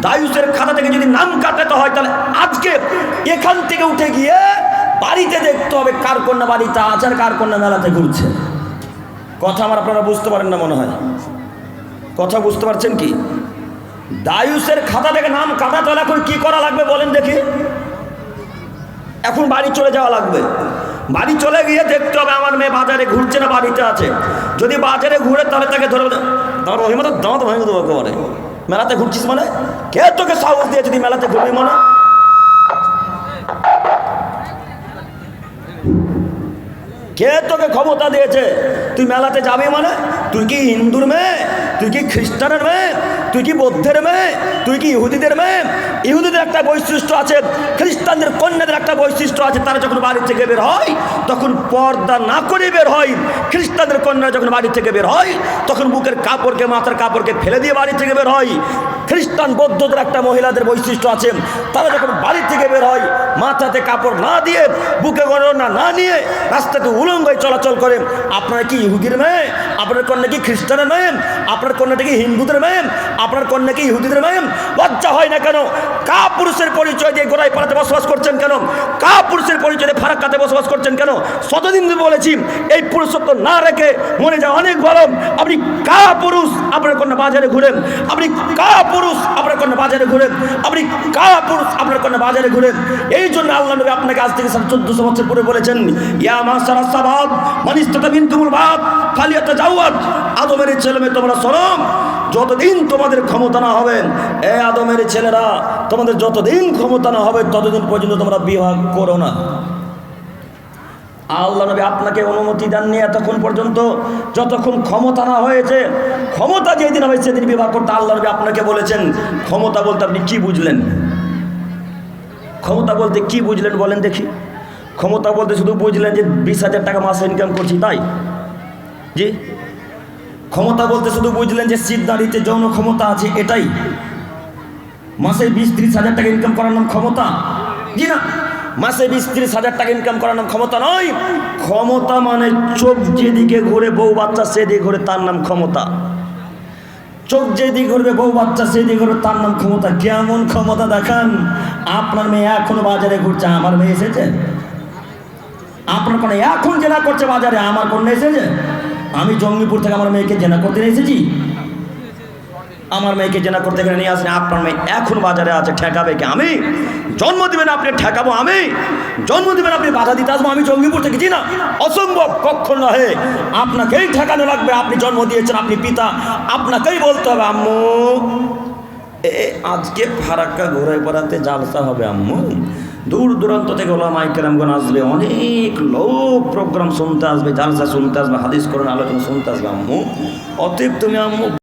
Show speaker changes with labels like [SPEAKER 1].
[SPEAKER 1] দায়ুসের খাতা থেকে যদি নাম কাটাতে হয়, তাহলে আজকে এখান থেকে উঠে গিয়ে বাড়িতে দেখতে হবে কার কন্যা বাড়িতে আছে আর কার কন্যা মেলাতে ঘুরছে। কথা আমার আপনারা বুঝতে পারেন না মনে হয়। কথা বুঝতে পারছেন কি? দায়ুসের খাতা থেকে নাম কাটাতে হলে এখন কি করা লাগবে বলেন দেখি। এখন বাড়ি চলে যাওয়া লাগবে। বাড়ি চলে গিয়ে দেখতে হবে আমার মেয়ে বাজারে ঘুরছে না বাড়িতে আছে। যদি বাজারে ঘুরে তাহলে তাকে ধরে তার রহিমত দাঁত ভেঙে দেবো একেবারে। মেলাতে ঘুরছিস মানে? কে তোকে সাহস দিয়ে যদি মেলাতে ঘুরবি মনে? কে তোকে ক্ষমতা দিয়েছে? তুই মেলাতে যাবি মানে? তুই কি হিন্দুর মেয়ে? তুই কি খ্রিস্টানের মেয়ে? তুই কি বৌদ্ধের মেয়ে? তুই কি ইহুদিদের মেয়ে? ইহুদিদের একটা বৈশিষ্ট্য আছে, খ্রিস্টানদের, কন্যাদের একটা বৈশিষ্ট্য আছে, তারা যখন বাড়ি থেকে বের হয়, তখন পর্দা না করে বের হয়। খ্রিস্টানদের কন্যা যখন বাড়ি থেকে বের হয়, তখন বুকের কাপড়কে, মাথার কাপড়কে ফেলে দিয়ে বাড়ি থেকে বের হয়। খ্রিস্টান, বৌদ্ধদের একটা মহিলাদের বৈশিষ্ট্য আছে, তারা যখন বাড়ি থেকে বের হয়, মাথাতে কাপড় না দিয়ে, বুকে গণনা না নিয়ে রাস্তাতে উলঙ্গ হয়ে চলাচল করে, আপনারা কি ইহুদির মেয়ে? আপনার কন্যা কি খ্রিস্টানের মেয়ে? আপনার কন্যাটা কি হিন্দুদের মেয়ে? আপনার কন্যা কি ইহুদিদের মেয়ে লজ্জা হয় না কেন? কা পুরুষের পরিচয় দিয়ে গোড়ায় পাড়াতে বসবাস করছেন কেন? কা পুরুষের পরিচয় দিয়ে ফারাক্কাতে বসবাস করছেন কেন? শতদিন বলেছি, এই পুরুষত্ব না রেখে মনে যায় অনেক ভালো। আপনি কা পুরুষ আপনার কন্যা বাজারে ঘুরেন। আপনি কা পুরুষ আপনার কন্যা বাজারে ঘুরেন। আপনি কা পুরুষ আপনার কন্যা বাজারে ঘুরেন। এই জন্য আল্লাহ নবী আপনাকে আজ থেকে চোদ্দশো বছর পরে বলেছেন, ইয়া মাসারা সাবাব মানিস্তাতা বিন তুমুল ভাব ফালিয়াতা জাওয়াত আদমের ছেলে তোমরা শরম যতদিন তোমাদের ক্ষমতা না হবে, এ আদমের ছেলেরা, তোমাদের যতদিন ক্ষমতা না হবে, ততদিন পর্যন্ত তোমরা বিবাহ করো না। আল্লাহ নবী আপনাকে অনুমতি দেননি এতক্ষণ পর্যন্ত। যতক্ষণ ক্ষমতা না হয়েছে, ক্ষমতা যেদিন হবে সেদিন বিবাহ করতে আল্লাহ নবী আপনাকে বলেছেন, ক্ষমতা বলতে আপনি কি বুঝলেন? ক্ষমতা বলতে কি বুঝলেন বলেন দেখি। ক্ষমতা বলতে শুধু বুঝলেন যে বিশ হাজার টাকা মাসে ইনকাম করছি, তাই? জি? ক্ষমতা বলতে শুধু বুঝলেন যে শীত দাঁড়িতে যৌন ক্ষমতা আছে, এটাই। মাসে বিশ ত্রিশ হাজার টাকা ইনকাম করার নাম ক্ষমতা? জি না। মাসে বিশ ত্রিশ হাজার টাকা ইনকাম করার নাম ক্ষমতা নয়। ক্ষমতা মানে চোখ যেদিকে ঘুরে বউ বাচ্চা সেদিকে ঘুরে তার নাম ক্ষমতা। চোখ যেদিকে ঘুরবে বউ বাচ্চা সেদিকে ঘুরবে তার নাম ক্ষমতা। কেমন ক্ষমতা দেখান? আপনার মেয়ে এখনও বাজারে ঘুরছে, আমার মেয়ে এসেছে। আপনার কোনো এখন জেনা করছে বাজারে, আমার কন্যা এসেছে। আমি জঙ্গিপুর থেকে আমার মেয়েকে জেনা করতে নিয়ে এসেছি। আমার মেয়েকে জেনা করতে গেলে নিয়ে আসেন, আপনার মেয়ে এখন বাজারে আছে, ঠেকাবে কি? আমি জন্ম দিবেন, আপনি ঠেকাবো, আমি জন্ম দিবেন, আপনি বাধা দিতে আসব, আমি জঙ্গিপুর থেকে জি না। অসম্ভব কখন নহে। আপনাকেই ঠেকানো লাগবে, আপনি জন্ম দিয়েছেন, আপনি পিতা, আপনাকেই বলতে হবে, আম্মু। এ, আজকে ফারাক্কা ঘুরে বেড়াতে জালসা হবে, আম্মু। দূর দূরান্ত থেকে ওলা ইকরামগণ আসবে, অনেক লোক প্রোগ্রাম শুনতে আসবে, জালসা শুনতে আসবে, হাদিস করেন আলোচনা শুনতে আসবে, আম্মু। অতএব তুমি আম্মু